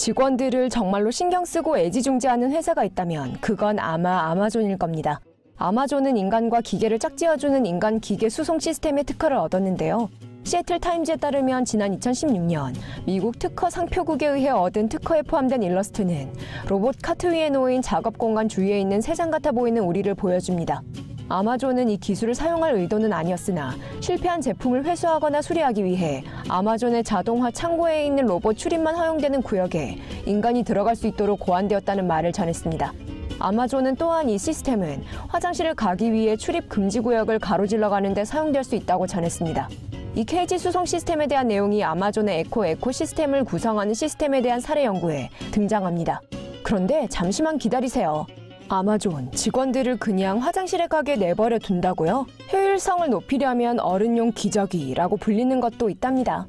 직원들을 정말로 신경 쓰고 애지중지하는 회사가 있다면 그건 아마 아마존일 겁니다. 아마존은 인간과 기계를 짝지어주는 인간 기계 수송 시스템의 특허를 얻었는데요. 시애틀 타임즈에 따르면 지난 2016년 미국 특허 상표국에 의해 얻은 특허에 포함된 일러스트는 로봇 카트 위에 놓인 작업 공간 주위에 있는 세상 같아 보이는 우리를 보여줍니다. 아마존은 이 기술을 사용할 의도는 아니었으나 실패한 제품을 회수하거나 수리하기 위해 아마존의 자동화 창고에 있는 로봇 출입만 허용되는 구역에 인간이 들어갈 수 있도록 고안되었다는 말을 전했습니다. 아마존은 또한 이 시스템은 화장실을 가기 위해 출입 금지 구역을 가로질러 가는데 사용될 수 있다고 전했습니다. 이 케이지 수송 시스템에 대한 내용이 아마존의 에코 에코 시스템을 구성하는 시스템에 대한 사례 연구에 등장합니다. 그런데 잠시만 기다리세요. 아마존 직원들을 그냥 화장실에 가게 내버려 둔다고요? 효율성을 높이려면 어른용 기저귀라고 불리는 것도 있답니다.